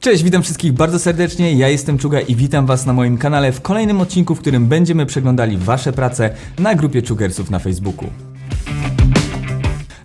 Cześć, witam wszystkich bardzo serdecznie. Ja jestem Czuga i witam Was na moim kanale w kolejnym odcinku, w którym będziemy przeglądali Wasze prace na grupie Czugersów na Facebooku.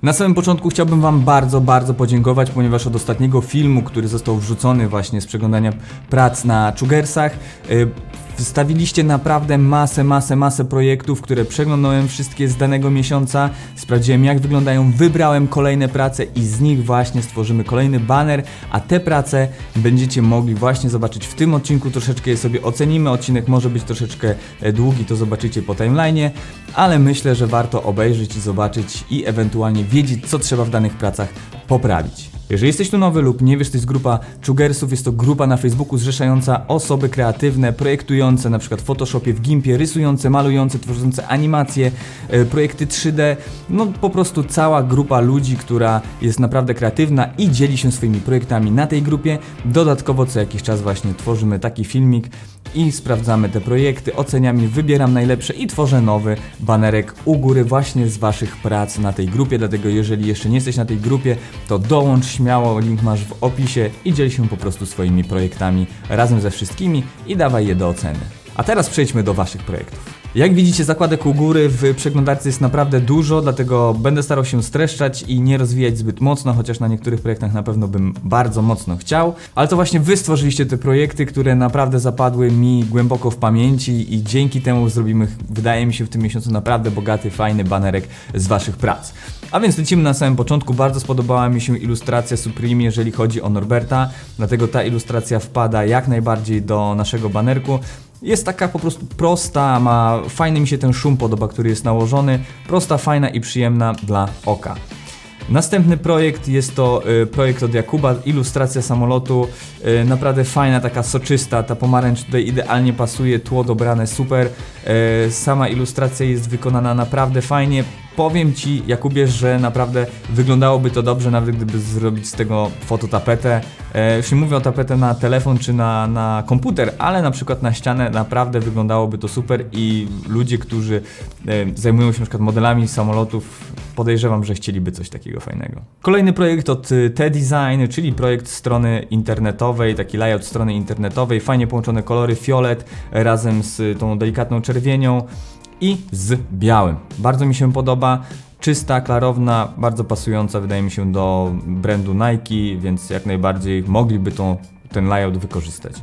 Na samym początku chciałbym Wam bardzo, bardzo podziękować, ponieważ od ostatniego filmu, który został wrzucony właśnie z przeglądania prac na Czugersach, yy, Wstawiliście naprawdę masę, masę, masę projektów, które przeglądałem wszystkie z danego miesiąca, sprawdziłem jak wyglądają, wybrałem kolejne prace i z nich właśnie stworzymy kolejny banner, a te prace będziecie mogli właśnie zobaczyć w tym odcinku, troszeczkę je sobie ocenimy, odcinek może być troszeczkę e, długi, to zobaczycie po timeline'ie, ale myślę, że warto obejrzeć i zobaczyć i ewentualnie wiedzieć co trzeba w danych pracach poprawić. Jeżeli jesteś tu nowy lub nie wiesz, to jest grupa Czugersów, jest to grupa na Facebooku zrzeszająca osoby kreatywne, projektujące na przykład w Photoshopie, w Gimpie, rysujące, malujące, tworzące animacje, e, projekty 3D, no po prostu cała grupa ludzi, która jest naprawdę kreatywna i dzieli się swoimi projektami na tej grupie. Dodatkowo co jakiś czas właśnie tworzymy taki filmik i sprawdzamy te projekty, oceniam wybieram najlepsze i tworzę nowy banerek u góry właśnie z Waszych prac na tej grupie, dlatego jeżeli jeszcze nie jesteś na tej grupie, to dołącz śmiało, link masz w opisie i dziel się po prostu swoimi projektami razem ze wszystkimi i dawaj je do oceny. A teraz przejdźmy do Waszych projektów. Jak widzicie, zakładek u góry w przeglądarce jest naprawdę dużo, dlatego będę starał się streszczać i nie rozwijać zbyt mocno, chociaż na niektórych projektach na pewno bym bardzo mocno chciał. Ale to właśnie wy stworzyliście te projekty, które naprawdę zapadły mi głęboko w pamięci i dzięki temu zrobimy, wydaje mi się, w tym miesiącu naprawdę bogaty, fajny banerek z waszych prac. A więc lecimy na samym początku. Bardzo spodobała mi się ilustracja Supreme, jeżeli chodzi o Norberta, dlatego ta ilustracja wpada jak najbardziej do naszego banerku. Jest taka po prostu prosta, ma fajny mi się ten szum podoba, który jest nałożony. Prosta, fajna i przyjemna dla oka. Następny projekt jest to y, projekt od Jakuba, ilustracja samolotu, y, naprawdę fajna, taka soczysta, ta pomarańcz tutaj idealnie pasuje, tło dobrane super, y, sama ilustracja jest wykonana naprawdę fajnie, powiem Ci Jakubie, że naprawdę wyglądałoby to dobrze, nawet gdyby zrobić z tego fototapetę, e, już nie mówię o tapetę na telefon czy na, na komputer, ale na przykład na ścianę naprawdę wyglądałoby to super i ludzie, którzy e, zajmują się na przykład modelami samolotów podejrzewam, że chcieliby coś takiego fajnego. Kolejny projekt od y, T-Design, czyli projekt strony internetowej, taki layout strony internetowej, fajnie połączone kolory fiolet razem z tą delikatną czerwienią i z białym. Bardzo mi się podoba. Czysta, klarowna, bardzo pasująca wydaje mi się do brandu Nike, więc jak najbardziej mogliby tą, ten layout wykorzystać.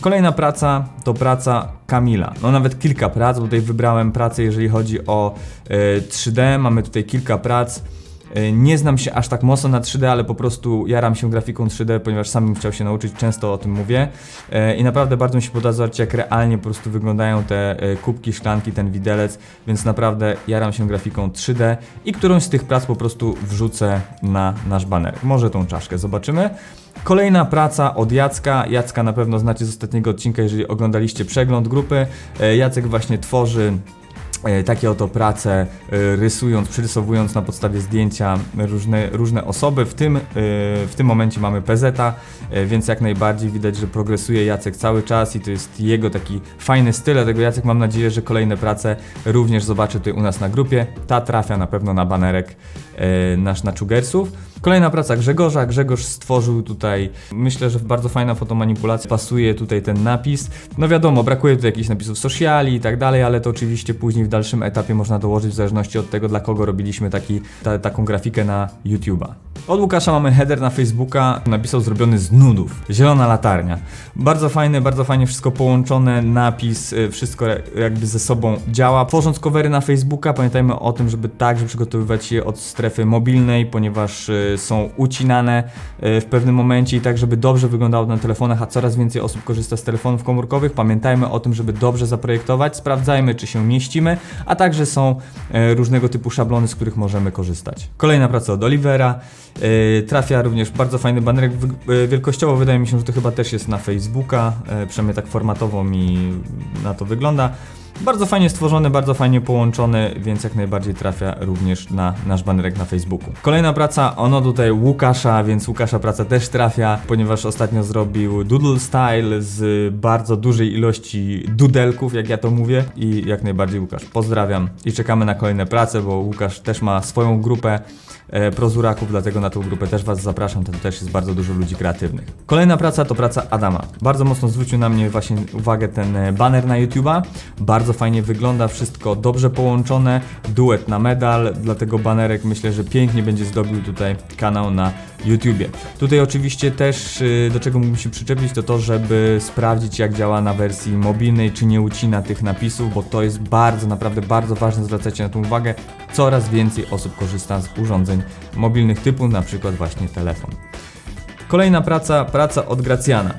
Kolejna praca to praca Kamila. No nawet kilka prac, bo tutaj wybrałem pracę, jeżeli chodzi o y, 3D. Mamy tutaj kilka prac. Y, nie znam się aż tak mocno na 3D, ale po prostu jaram się grafiką 3D, ponieważ sam bym chciał się nauczyć, często o tym mówię. Y, I naprawdę bardzo mi się podoba zobaczyć, jak realnie po prostu wyglądają te y, kubki, szklanki, ten widelec, więc naprawdę jaram się grafiką 3D i którąś z tych prac po prostu wrzucę na nasz baner. Może tą czaszkę, zobaczymy. Kolejna praca od Jacka. Jacka na pewno znacie z ostatniego odcinka, jeżeli oglądaliście przegląd grupy. E, Jacek właśnie tworzy e, takie oto prace, e, rysując, przyrysowując na podstawie zdjęcia różne, różne osoby. W tym, w tym momencie mamy PZ, więc jak najbardziej widać, że progresuje Jacek cały czas i to jest jego taki fajny styl, dlatego Jacek mam nadzieję, że kolejne prace również zobaczy tutaj u nas na grupie. Ta trafia na pewno na banerek nasz na Czugersów. Kolejna praca Grzegorza. Grzegorz stworzył tutaj, myślę, że bardzo fajna fotomanipulacja. Pasuje tutaj ten napis. No wiadomo, brakuje tu jakichś napisów sociali i tak dalej, ale to oczywiście później w dalszym etapie można dołożyć w zależności od tego, dla kogo robiliśmy taki, ta, taką grafikę na YouTube'a. Od Łukasza mamy header na Facebooka, napisał zrobiony z nudów. Zielona latarnia. Bardzo fajne, bardzo fajnie wszystko połączone, napis, y, wszystko jakby ze sobą działa. Tworząc covery na Facebooka, pamiętajmy o tym, żeby także przygotowywać je od strefy mobilnej, ponieważ y, są ucinane e, w pewnym momencie i tak, żeby dobrze wyglądało na telefonach, a coraz więcej osób korzysta z telefonów komórkowych. Pamiętajmy o tym, żeby dobrze zaprojektować, sprawdzajmy, czy się mieścimy, a także są różnego typu szablony, z których możemy korzystać. Kolejna praca od Olivera. E, trafia również bardzo fajny banerek wielkościowo, wydaje mi się, że to chyba też jest na Facebooka, przynajmniej tak formatowo mi na to wygląda. Bardzo fajnie stworzony, bardzo fajnie połączony, więc jak najbardziej trafia również na nasz banerek na Facebooku. Kolejna praca, ono tutaj Łukasza, więc Łukasza praca też trafia, ponieważ ostatnio zrobił Doodle Style z bardzo dużej ilości dudelków, jak ja to mówię i jak najbardziej Łukasz pozdrawiam i czekamy na kolejne prace, bo Łukasz też ma swoją grupę e, prozuraków, dlatego na tą grupę też Was zapraszam, tam też jest bardzo dużo ludzi kreatywnych. Kolejna praca to praca Adama. Bardzo mocno zwrócił na mnie właśnie uwagę ten e, banner na YouTube'a. Bardzo fajnie wygląda, wszystko dobrze połączone, duet na medal, dlatego banerek myślę, że pięknie będzie zdobił tutaj kanał na YouTubie. Tutaj oczywiście też y, do czego mógłbym się przyczepić to to, żeby sprawdzić jak działa na wersji mobilnej, czy nie ucina tych napisów, bo to jest bardzo, naprawdę bardzo ważne, zwracajcie na to uwagę. Coraz więcej osób korzysta z urządzeń mobilnych typu na przykład właśnie telefon. Kolejna praca, praca od Gracjana.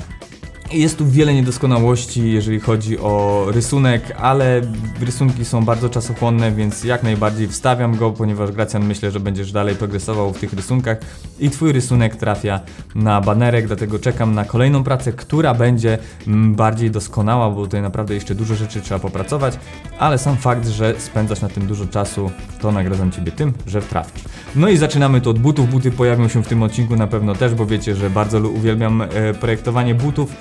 Jest tu wiele niedoskonałości, jeżeli chodzi o rysunek, ale rysunki są bardzo czasochłonne, więc jak najbardziej wstawiam go, ponieważ Gracjan myślę, że będziesz dalej progresował w tych rysunkach i Twój rysunek trafia na banerek, dlatego czekam na kolejną pracę, która będzie mm, bardziej doskonała, bo tutaj naprawdę jeszcze dużo rzeczy trzeba popracować, ale sam fakt, że spędzasz na tym dużo czasu, to nagradzam Ciebie tym, że trafisz. No i zaczynamy to od butów. Buty pojawią się w tym odcinku na pewno też, bo wiecie, że bardzo uwielbiam e, projektowanie butów.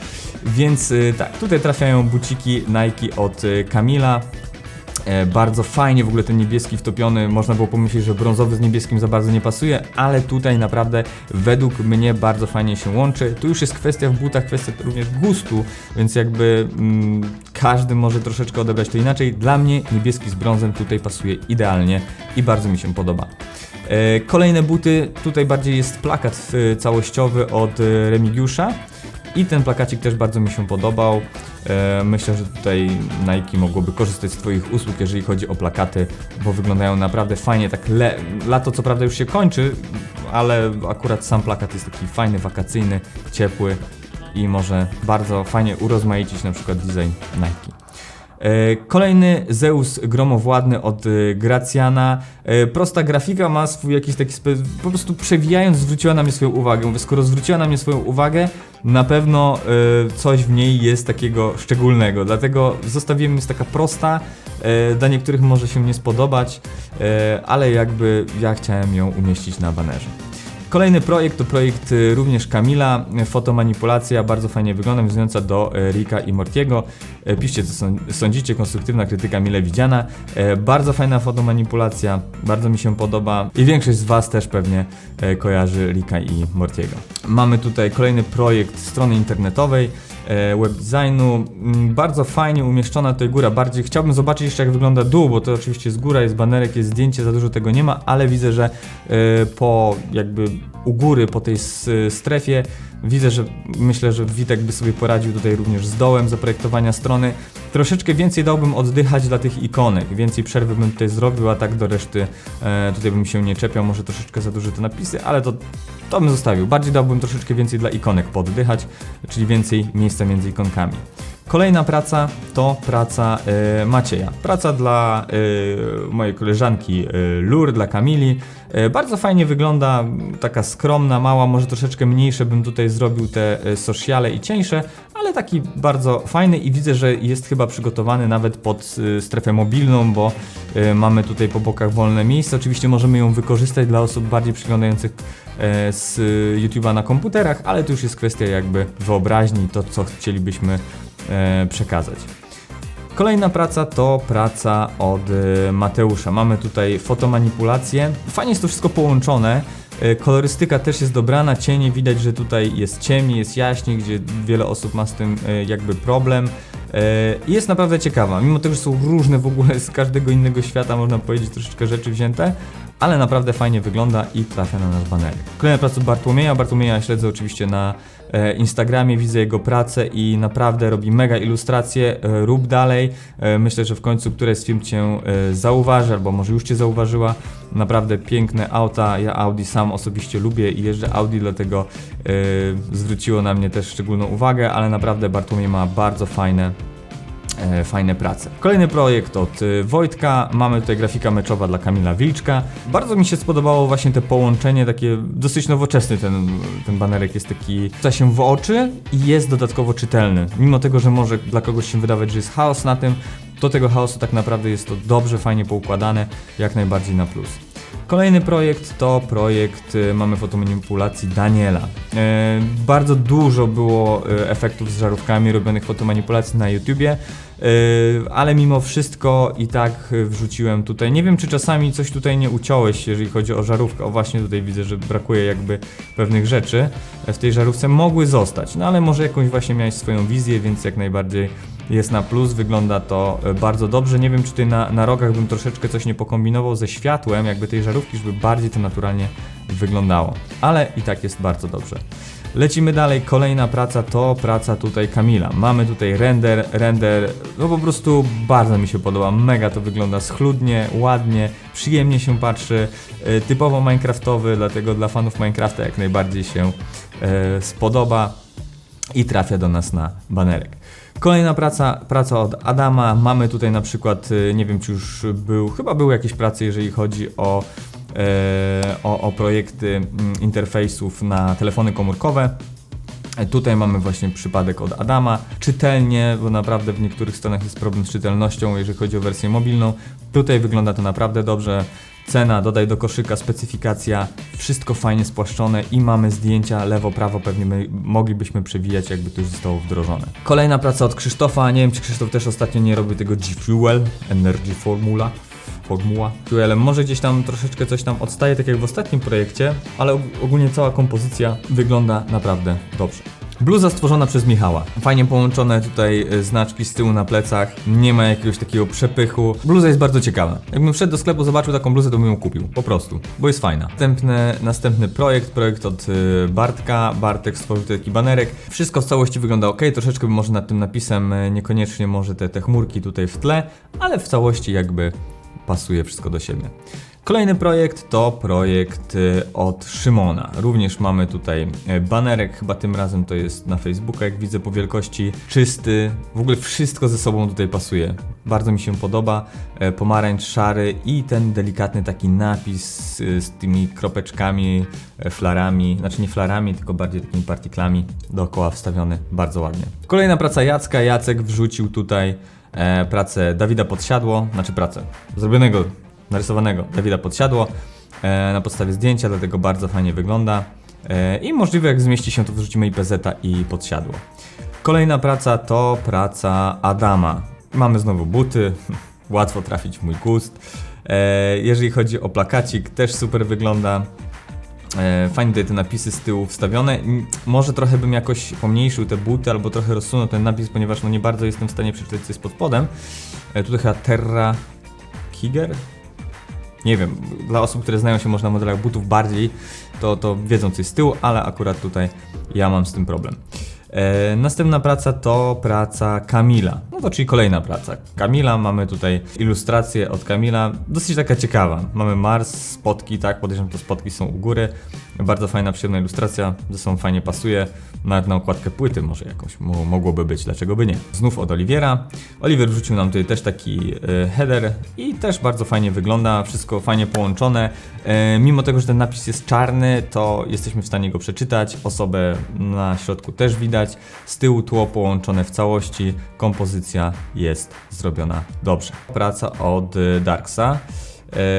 Więc y, tak, tutaj trafiają buciki Nike od y, Kamila. E, bardzo fajnie w ogóle ten niebieski wtopiony. Można było pomyśleć, że brązowy z niebieskim za bardzo nie pasuje, ale tutaj naprawdę według mnie bardzo fajnie się łączy. Tu już jest kwestia w butach, kwestia również gustu, więc jakby mm, każdy może troszeczkę odebrać to inaczej. Dla mnie niebieski z brązem tutaj pasuje idealnie i bardzo mi się podoba. E, Kolejne buty, tutaj bardziej jest plakat y, całościowy od Remigiusza. I ten plakacik też bardzo mi się podobał. E, myślę, że tutaj Nike mogłoby korzystać z Twoich usług, jeżeli chodzi o plakaty, bo wyglądają naprawdę fajnie. Tak le- lato co prawda już się kończy, ale akurat sam plakat jest taki fajny, wakacyjny, ciepły i może bardzo fajnie urozmaicić na przykład design Nike. E, Kolejny Zeus gromowładny od e, Gracjana. Prosta grafika ma swój jakiś taki po prostu przewijając zwróciła na mnie swoją uwagę. Mówię, skoro zwróciła na mnie swoją uwagę, na pewno e, coś w niej jest takiego szczególnego. Dlatego zostawiłem jest taka prosta. E, Dla niektórych może się nie spodobać, e, ale jakby ja chciałem ją umieścić na banerze. Kolejny projekt to projekt y, również Kamila, y, fotomanipulacja, bardzo fajnie wygląda, nawiązująca do y, Rika i Mortiego. Piszcie co sąd- sądzicie, konstruktywna krytyka mile widziana. Bardzo fajna fotomanipulacja, bardzo mi się podoba i większość z Was też pewnie kojarzy Rika i Mortiego. Mamy tutaj kolejny projekt strony internetowej, web designu. Mm, Bardzo fajnie umieszczona tutaj góra. Bardziej chciałbym zobaczyć jeszcze jak wygląda dół, bo to oczywiście jest góra, jest banerek, jest zdjęcie, za dużo tego nie ma, ale widzę, że e, po jakby u góry, po tej strefie widzę, że myślę, że Witek by sobie poradził tutaj również z dołem zaprojektowania strony. Troszeczkę więcej dałbym oddychać dla tych ikonek, więcej przerwy bym tutaj zrobił, a tak do reszty e, tutaj bym się nie czepiał, może troszeczkę za duże te napisy, ale to to bym zostawił. Bardziej dałbym troszeczkę więcej dla ikonek poddychać, czyli więcej miejsca między ikonkami. Kolejna praca to praca e, Macieja. Praca dla e, mojej koleżanki e, Lur, dla Kamili. Bardzo fajnie wygląda, taka skromna, mała, może troszeczkę mniejsze bym tutaj zrobił te e, sociale i cieńsze, ale taki bardzo fajny i widzę, że jest chyba przygotowany nawet pod strefę mobilną, bo mamy tutaj po bokach wolne miejsce. Oczywiście możemy ją wykorzystać dla osób bardziej przyglądających z YouTube'a na komputerach, ale to już jest kwestia jakby wyobraźni, to co chcielibyśmy przekazać. Kolejna praca to praca od e, Mateusza. Mamy tutaj fotomanipulację. Fajnie jest to wszystko połączone. E, Kolorystyka też jest dobrana, cienie widać, że tutaj jest ciemniej, jest jaśniej, gdzie wiele osób ma z tym e, jakby problem. E, jest naprawdę ciekawa, mimo tego, że są różne w ogóle z każdego innego świata, można powiedzieć, troszeczkę rzeczy wzięte, ale naprawdę fajnie wygląda i trafia na nasz banerek. Kolejna praca Bartłomieja. Bartłomieja śledzę oczywiście na e, Instagramie, widzę jego pracę i naprawdę robi mega ilustracje. E, rób dalej. E, myślę, że w końcu któreś z film Cię e, zauważy, albo może już Cię zauważyła. Naprawdę piękne auta. Ja Audi sam osobiście lubię i jeżdżę Audi, dlatego e, zwróciło na mnie też szczególną uwagę, ale naprawdę Bartłomiej ma bardzo fajne e, fajne prace. Kolejny projekt od e, Wojtka. Mamy tutaj grafika meczowa dla Kamila Wilczka. Bardzo mi się spodobało właśnie te połączenie, takie dosyć nowoczesny ten, ten banerek jest taki, rzuca się w oczy i jest dodatkowo czytelny. Mimo tego, że może dla kogoś się wydawać, że jest chaos na tym, do tego chaosu tak naprawdę jest to dobrze, fajnie poukładane, jak najbardziej na plus. Kolejny projekt to projekt y, mamy fotomanipulacji Daniela. E, bardzo dużo było e, efektów z żarówkami robionych fotomanipulacji na YouTubie, e, ale mimo wszystko i tak wrzuciłem tutaj. Nie wiem, czy czasami coś tutaj nie uciąłeś, jeżeli chodzi o żarówkę. O właśnie tutaj widzę, że brakuje jakby pewnych rzeczy w tej żarówce. Mogły zostać, no ale może jakąś właśnie miałeś swoją wizję, więc jak najbardziej jest na plus, wygląda to e, bardzo dobrze. Nie wiem, czy tutaj na, na rogach bym troszeczkę coś nie pokombinował ze światłem, jakby tej żarówki, żeby bardziej to naturalnie wyglądało. Ale i tak jest bardzo dobrze. Lecimy dalej, kolejna praca to praca tutaj Kamila. Mamy tutaj render, render, no po prostu bardzo mi się podoba, mega to wygląda schludnie, ładnie, przyjemnie się patrzy, e, typowo minecraftowy, dlatego dla fanów Minecrafta jak najbardziej się e, spodoba i trafia do nas na banerek. Kolejna praca, praca od Adama. Mamy tutaj na przykład, y, nie wiem czy już był, chyba były jakieś prace, jeżeli chodzi o, e, o, o projekty mm, interfejsów na telefony komórkowe. E, Tutaj mamy właśnie przypadek od Adama. Czytelnie, bo naprawdę w niektórych stronach jest problem z czytelnością, jeżeli chodzi o wersję mobilną. Tutaj wygląda to naprawdę dobrze. Cena, dodaj do koszyka, specyfikacja, wszystko fajnie spłaszczone i mamy zdjęcia lewo, prawo, pewnie my, moglibyśmy przewijać, jakby to już zostało wdrożone. Kolejna praca od Krzysztofa, nie wiem czy Krzysztof też ostatnio nie robi tego G-Fuel, Energy Formula. Formuła. Fuelem. Może gdzieś tam troszeczkę coś tam odstaje, tak jak w ostatnim projekcie, ale og- ogólnie cała kompozycja wygląda naprawdę dobrze. Bluza stworzona przez Michała. Fajnie połączone tutaj y, znaczki z tyłu na plecach. Nie ma jakiegoś takiego przepychu. Bluza jest bardzo ciekawa. Jakbym wszedł do sklepu, zobaczył taką bluzę, to bym ją kupił. Po prostu. Bo jest fajna. Następny, następny projekt, projekt od y, Bartka. Bartek stworzył taki banerek. Wszystko w całości wygląda ok. Troszeczkę może nad tym napisem y, niekoniecznie może te, te chmurki tutaj w tle, ale w całości jakby pasuje wszystko do siebie. Kolejny projekt to projekt y, od Szymona. Również mamy tutaj y, banerek, chyba tym razem to jest na Facebooka, jak widzę po wielkości czysty. W ogóle wszystko ze sobą tutaj pasuje. Bardzo mi się podoba. E, Pomarańcz, szary i ten delikatny taki napis y, z tymi kropeczkami, e, flarami, znaczy nie flarami, tylko bardziej takimi partiklami dookoła wstawiony. Bardzo ładnie. Kolejna praca Jacka. Jacek wrzucił tutaj e, pracę Dawida Podsiadło, znaczy pracę zrobionego narysowanego Dawida Podsiadło e, na podstawie zdjęcia, dlatego bardzo fajnie wygląda. E, I możliwe jak zmieści się to wrzucimy i PZ i Podsiadło. Kolejna praca to praca Adama. Mamy znowu buty, łatwo trafić w mój gust. E, jeżeli chodzi o plakacik, też super wygląda. Fajnie tutaj te napisy z tyłu wstawione. Może trochę bym jakoś pomniejszył te buty, albo trochę rozsunął ten napis, ponieważ no nie bardzo jestem w stanie przeczytać co jest pod spodem. Tutaj chyba Terra Kiger? Nie wiem, dla osób, które znają się może na modelach butów bardziej, to, to wiedzą co jest z tyłu, ale akurat tutaj ja mam z tym problem. E, następna praca to praca Kamila. No to czyli kolejna praca. Kamila, mamy tutaj ilustrację od Kamila, dosyć taka ciekawa. Mamy Mars, spotki, tak, podejrzewam, to spotki są u góry. Bardzo fajna, przyjemna ilustracja, ze sobą fajnie pasuje. Nawet na okładkę płyty może jakąś mo- mogłoby być, dlaczego by nie. Znów od Oliwiera. Oliwier wrzucił nam tutaj też taki e, header i też bardzo fajnie wygląda, wszystko fajnie połączone. E, mimo tego, że ten napis jest czarny, to jesteśmy w stanie go przeczytać. Osobę na środku też widać. Z tyłu tło połączone w całości. Kompozycja jest zrobiona dobrze. Praca od e, Darksa.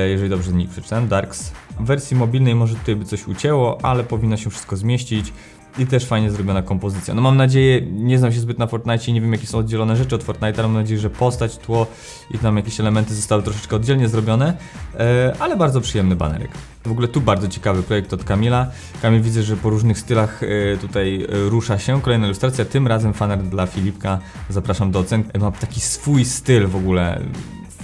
Jeżeli dobrze nick przeczytałem, Darks. W wersji mobilnej może tutaj by coś ucięło, ale powinno się wszystko zmieścić. I też fajnie zrobiona kompozycja. No mam nadzieję, nie znam się zbyt na Fortnite i nie wiem jakie są oddzielone rzeczy od Fortnite, ale mam nadzieję, że postać, tło i tam jakieś elementy zostały troszeczkę oddzielnie zrobione, e, ale bardzo przyjemny banerek. W ogóle tu bardzo ciekawy projekt od Kamila. Kamil widzę, że po różnych stylach e, tutaj e, rusza się. Kolejna ilustracja, tym razem faner dla Filipka. Zapraszam do ocen. Ma taki swój styl w ogóle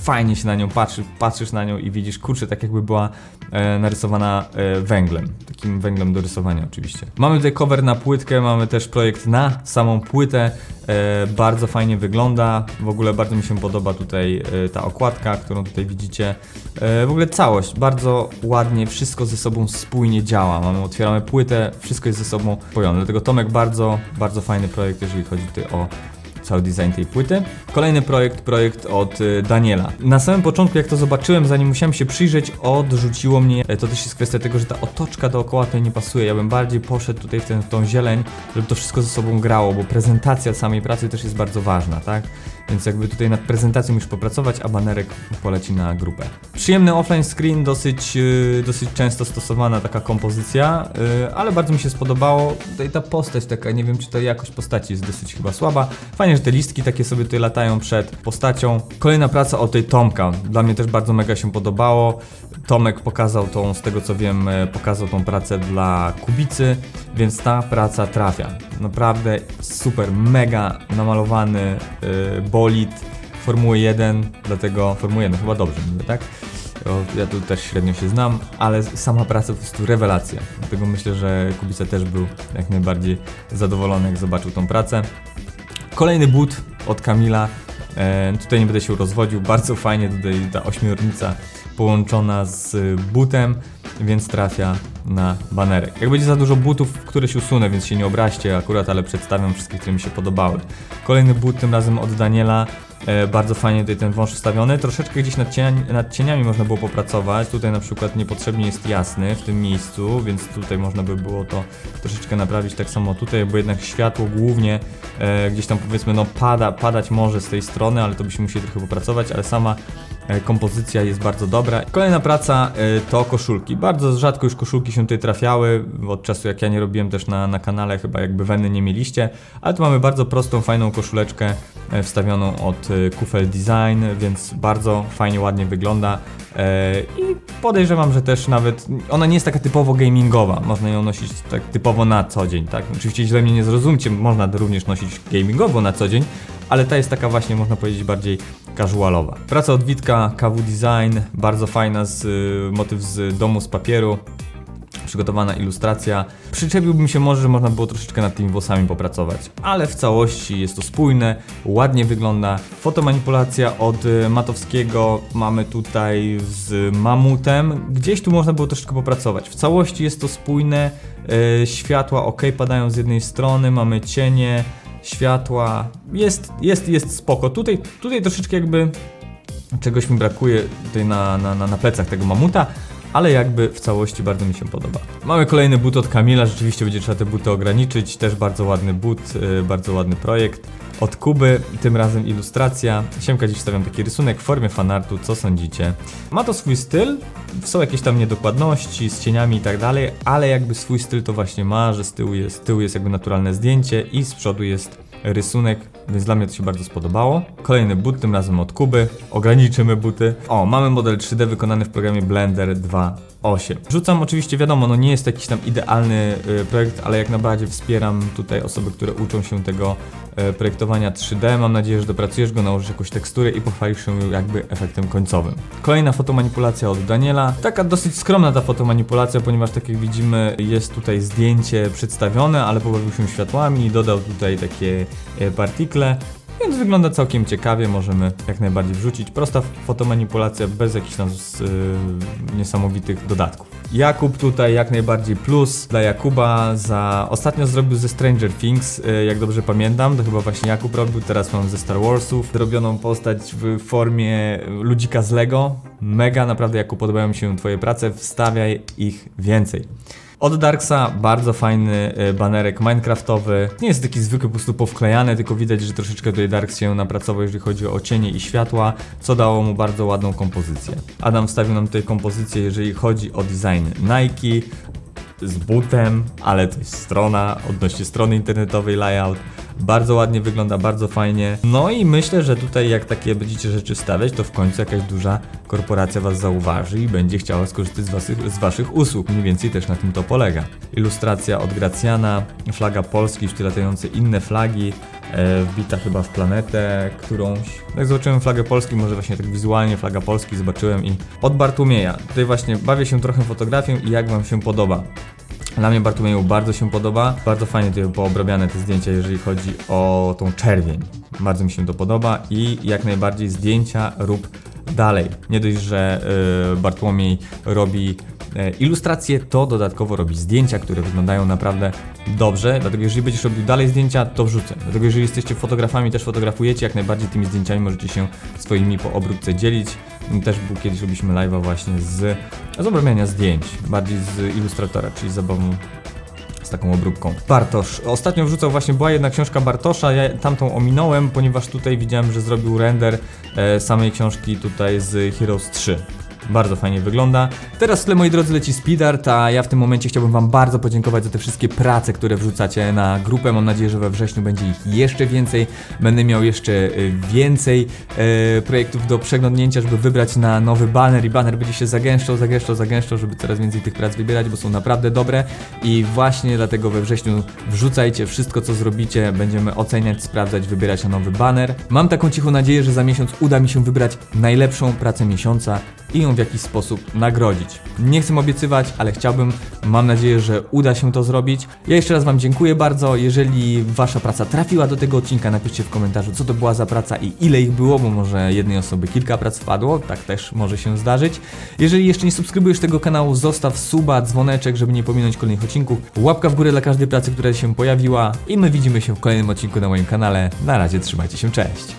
fajnie się na nią patrzy, patrzysz na nią i widzisz, kurczę, tak jakby była e, narysowana e, węglem, takim węglem do rysowania oczywiście. Mamy tutaj cover na płytkę, mamy też projekt na samą płytę, e, bardzo fajnie wygląda, w ogóle bardzo mi się podoba tutaj e, ta okładka, którą tutaj widzicie. E, w ogóle całość, bardzo ładnie, wszystko ze sobą spójnie działa, mamy, otwieramy płytę, wszystko jest ze sobą spojone, dlatego Tomek bardzo, bardzo fajny projekt, jeżeli chodzi tutaj o cały design tej płyty. Kolejny projekt, projekt od y, Daniela. Na samym początku, jak to zobaczyłem, zanim musiałem się przyjrzeć, odrzuciło mnie. E, To też jest kwestia tego, że ta otoczka dookoła tutaj nie pasuje. Ja bym bardziej poszedł tutaj w, tę- w tą zieleń, żeby to wszystko ze sobą grało, bo prezentacja samej pracy też jest bardzo ważna, tak? Więc jakby tutaj nad prezentacją musisz popracować, a banerek poleci na grupę. Przyjemny offline screen, dosyć, yy, dosyć często stosowana taka kompozycja, yy, ale bardzo mi się spodobało. Tutaj ta postać taka, nie wiem czy ta jakość postaci jest dosyć chyba słaba. Fajnie, że te listki takie sobie tutaj latają przed postacią. Kolejna praca o tej Tomka. Dla mnie też bardzo mega się podobało. Tomek pokazał tą, z tego co wiem, e, pokazał tą pracę dla Kubicy, więc ta praca trafia. Naprawdę super, mega namalowany y, bolid Formuły 1, dlatego Formuły 1 chyba dobrze mówię, tak? Ja tu też średnio się znam, ale sama praca po prostu rewelacja. Dlatego myślę, że Kubica też był jak najbardziej zadowolony, jak zobaczył tą pracę. Kolejny but od Kamila. E, tutaj nie będę się rozwodził. Bardzo fajnie tutaj ta ośmiornica połączona z butem, więc trafia na banerek. Jak będzie za dużo butów, któreś usunę, więc się nie obraźcie akurat, ale przedstawiam wszystkie, które mi się podobały. Kolejny but, tym razem od Daniela. E, bardzo fajnie tutaj ten wąż wstawiony. Troszeczkę gdzieś nad, nad cieniami można było popracować. Tutaj na przykład niepotrzebnie jest jasny w tym miejscu, więc tutaj można by było to troszeczkę naprawić. Tak samo tutaj, bo jednak światło głównie e, gdzieś tam powiedzmy no pada, padać może z tej strony, ale to byśmy musieli trochę popracować, ale sama kompozycja jest bardzo dobra. Kolejna praca e, to koszulki. Bardzo rzadko już koszulki się tutaj trafiały, od czasu jak ja nie robiłem też na, na kanale, chyba jakby weny nie mieliście, ale tu mamy bardzo prostą, fajną koszuleczkę e, wstawioną od e, Kufel Design, więc bardzo fajnie, ładnie wygląda e, i podejrzewam, że też nawet ona nie jest taka typowo gamingowa, można ją nosić tak typowo na co dzień, tak? Oczywiście źle mnie nie zrozumcie, można również nosić gamingowo na co dzień, ale ta jest taka właśnie, można powiedzieć, bardziej casualowa. Praca od Witka, KW Design, bardzo fajna, z y, motyw z domu z papieru, przygotowana ilustracja. Przyczepiłbym się może, że można było troszeczkę nad tymi włosami popracować, ale w całości jest to spójne, ładnie wygląda. Fotomanipulacja od y, Matowskiego mamy tutaj z mamutem. Gdzieś tu można było troszeczkę popracować. W całości jest to spójne, y, światła ok padają z jednej strony, mamy cienie, światła, jest, jest, jest spoko. Tutaj, tutaj troszeczkę jakby czegoś mi brakuje tutaj na, na, na, plecach tego mamuta, ale jakby w całości bardzo mi się podoba. Mamy kolejny but od Kamila, rzeczywiście będzie trzeba te buty ograniczyć, też bardzo ładny but, yy, bardzo ładny projekt. Od Kuby, tym razem ilustracja. Siemka dziś wstawiam taki rysunek w formie fanartu, co sądzicie? Ma to swój styl, są jakieś tam niedokładności z cieniami i tak dalej, ale jakby swój styl to właśnie ma, że z tyłu jest, z tyłu jest jakby naturalne zdjęcie i z przodu jest rysunek, więc dla mnie to się bardzo spodobało. Kolejny but, tym razem od Kuby. Ograniczymy buty. O, mamy model 3D wykonany w programie Blender 2.8. Rzucam oczywiście, wiadomo, no nie jest to jakiś tam idealny y, projekt, ale jak najbardziej wspieram tutaj osoby, które uczą się tego y, projektowania 3D. Mam nadzieję, że dopracujesz go, nałożysz jakąś teksturę i pochwalisz się jakby efektem końcowym. Kolejna fotomanipulacja od Daniela. Taka dosyć skromna ta fotomanipulacja, ponieważ tak jak widzimy jest tutaj zdjęcie przedstawione, ale pobawił się światłami i dodał tutaj takie e, Więc wygląda całkiem ciekawie, możemy jak najbardziej wrzucić. Prosta fotomanipulacja bez jakichś tam z, y, niesamowitych dodatków. Jakub tutaj jak najbardziej plus dla Jakuba za ostatnio zrobił ze Stranger Things, y, jak dobrze pamiętam, to chyba właśnie Jakub robił, teraz mam ze Star Warsów, zrobioną postać w formie ludzika z Lego. Mega, naprawdę Jakub podobają się twoje prace, wstawiaj ich więcej. Od Darksa bardzo fajny y, banerek minecraftowy. Nie jest taki zwykły, po prostu powklejany, tylko widać, że troszeczkę tutaj Darks się napracował, jeżeli chodzi o cienie i światła, co dało mu bardzo ładną kompozycję. Adam wstawił nam tutaj kompozycję, jeżeli chodzi o design Nike, z butem, ale to jest strona, odnośnie strony internetowej layout. Bardzo ładnie wygląda, bardzo fajnie. No i myślę, że tutaj jak takie będziecie rzeczy wstawiać, to w końcu jakaś duża korporacja was zauważy i będzie chciała skorzystać z waszych, z waszych usług. Mniej więcej też na tym to polega. Ilustracja od Gracjana, flaga Polski, w inne flagi, wbita chyba w planetę którąś. Jak zobaczyłem flagę Polski, może właśnie tak wizualnie flaga Polski zobaczyłem i od Bartłomieja. Tutaj właśnie bawię się trochę fotografią i jak wam się podoba. Dla mnie Bartłomieju bardzo się podoba. Bardzo fajnie tutaj poobrabiane te zdjęcia, jeżeli chodzi o tą czerwień. Bardzo mi się to podoba i jak najbardziej zdjęcia rób dalej. Nie dość, że y, Bartłomiej robi e, ilustracje, to dodatkowo robi zdjęcia, które wyglądają naprawdę dobrze. Dlatego jeżeli będziesz robił dalej zdjęcia, to wrzucę. Dlatego jeżeli jesteście fotografami, też fotografujecie, jak najbardziej tymi zdjęciami możecie się swoimi po obróbce dzielić. Też był kiedyś robiliśmy live'a właśnie z, z obrabiania zdjęć, bardziej z ilustratora, czyli z zabawą z taką obróbką. Bartosz. Ostatnio wrzucał właśnie, była jedna książka Bartosza, ja tamtą ominąłem, ponieważ tutaj widziałem, że zrobił render e, samej książki tutaj z Heroes 3. Bardzo fajnie wygląda. Teraz w tle, moi drodzy, leci Speedart, a ja w tym momencie chciałbym Wam bardzo podziękować za te wszystkie prace, które wrzucacie na grupę. Mam nadzieję, że we wrześniu będzie ich jeszcze więcej. Będę miał jeszcze y, więcej e, projektów do przeglądnięcia, żeby wybrać na nowy banner i banner będzie się zagęszczał, zagęszczał, zagęszczał, żeby coraz więcej tych prac wybierać, bo są naprawdę dobre i właśnie dlatego we wrześniu wrzucajcie wszystko, co zrobicie. Będziemy oceniać, sprawdzać, wybierać na nowy banner. Mam taką cichą nadzieję, że za miesiąc uda mi się wybrać najlepszą pracę miesiąca i ją w jakiś sposób nagrodzić. Nie chcę obiecywać, ale chciałbym, mam nadzieję, że uda się to zrobić. Ja jeszcze raz Wam dziękuję bardzo. Jeżeli Wasza praca trafiła do tego odcinka, napiszcie w komentarzu, co to była za praca i ile ich było, bo może jednej osoby kilka prac wpadło, tak też może się zdarzyć. Jeżeli jeszcze nie subskrybujesz tego kanału, zostaw suba, dzwoneczek, żeby nie pominąć kolejnych odcinków. Łapka w górę dla każdej pracy, która się pojawiła i my widzimy się w kolejnym odcinku na moim kanale. Na razie, trzymajcie się, cześć!